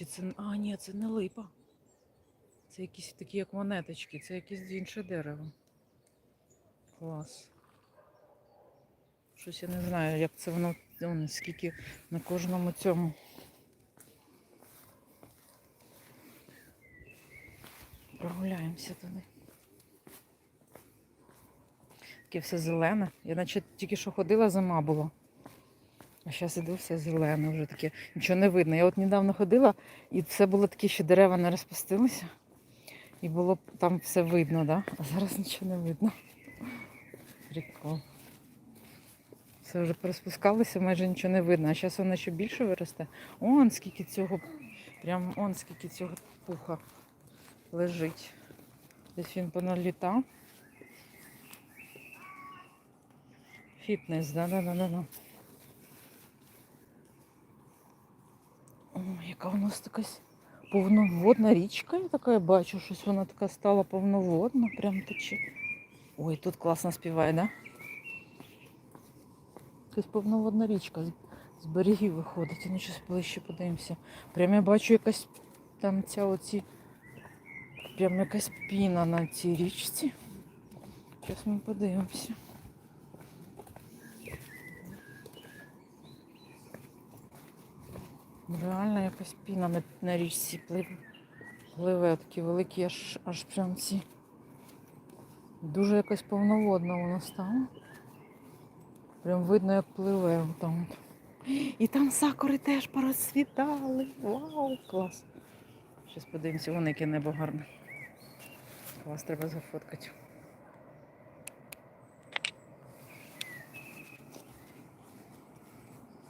Чи це. А, ні, це не липа. Це якісь такі, як монеточки, це якесь інше дерево. Клас. Щось я не знаю, як це воно, скільки на кожному цьому. Прогуляємося туди. Таке все зелене. Я наче тільки що ходила, зима була. А зараз іду все зелене, вже таке, нічого не видно. Я от недавно ходила, і все було таке, що дерева не розпустилися. І було там все видно, да? а зараз нічого не видно. Прикол. Все вже порозпускалося, майже нічого не видно. А зараз воно ще більше виросте. Он скільки цього, прям он скільки цього пуха лежить. Десь він поналітав. Фітнес, да-да-да-да. Яка у нас така повноводна річка, я така я бачу, щось вона така стала повноводна, прям тече. Ой, тут класно співає, да? Якась повноводна річка з- берегів виходить. Ну, щось ближче подивимося. Прям я бачу якась там ця оці. Прям якась піна на цій річці. Зараз ми подивимося. Реально якась піна на, на річці пливе. Пливе такі великі, аж, аж прям ці. Дуже якась повноводна вона стала. Прям видно, як пливе там. І там сакури теж порозцвітали. Вау, клас. Зараз подивимося, вон яке небо гарне. Клас, треба зафоткати.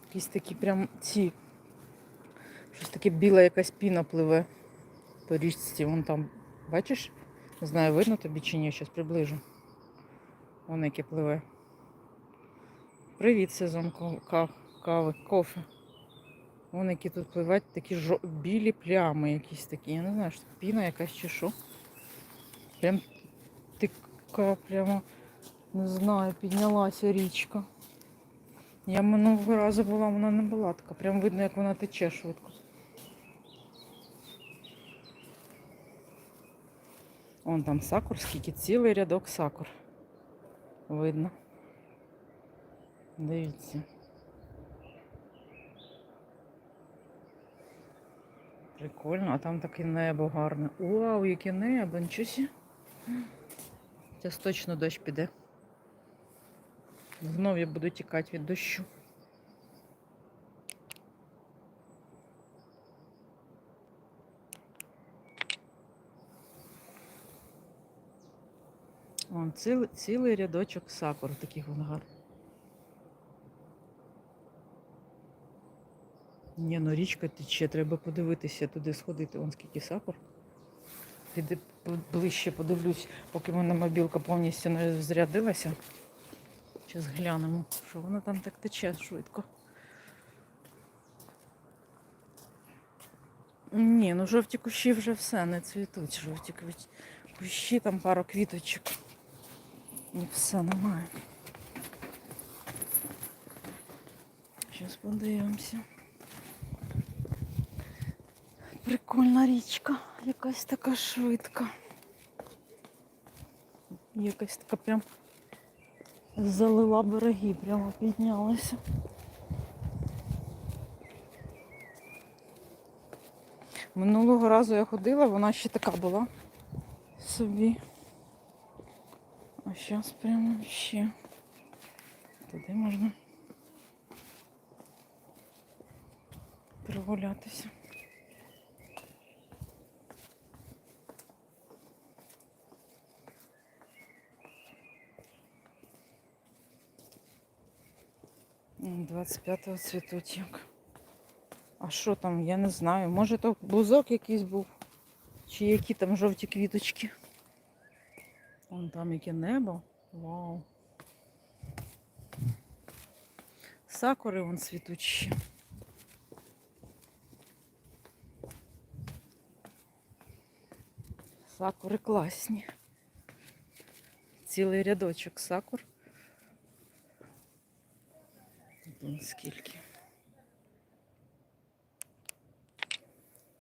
Якісь такі прям ці. Таке біле якась піна пливе по річці. Вон там, бачиш? Не знаю, видно тобі чи ні, зараз приближу. Вон яке пливе. Привіт, сезон кави, кофе. Вон які тут пливуть такі жо... білі плями якісь такі. Я не знаю, що піна якась чи що. Прям така прямо, не знаю, піднялася річка. Я минулого разу була, вона не була така. Прям видно, як вона тече швидко. Вон там сакур, скільки цілий рядок сакур. Видно. Дивіться. Прикольно, а там таке небо гарне. Вау, яке небо, нічого сі. Зараз точно дощ піде. Знов я буду тікати від дощу. Вон цілий, рядочок сакур таких вон гарних. Ні, ну річка тече, треба подивитися туди сходити, вон скільки сакур. Піди ближче подивлюсь, поки мене мобілка повністю не зрядилася. Зараз глянемо, що воно там так тече швидко. Ні, ну жовті кущі вже все, не цвітуть. Жовті кущі, там пару квіточок. І все немає. Зараз подивимося. Прикольна річка, якась така швидка. Якась така прям залила береги, прямо піднялася. Минулого разу я ходила, вона ще така була собі. А зараз прямо ще туди можна прогулятися. М, 25-го цвітуть. А що там, я не знаю. Може то бузок якийсь був. Чи які там жовті квіточки. Вон там яке небо. Вау. Сакури вон ще. Сакури класні. Цілий рядочок сакур. Тут скільки.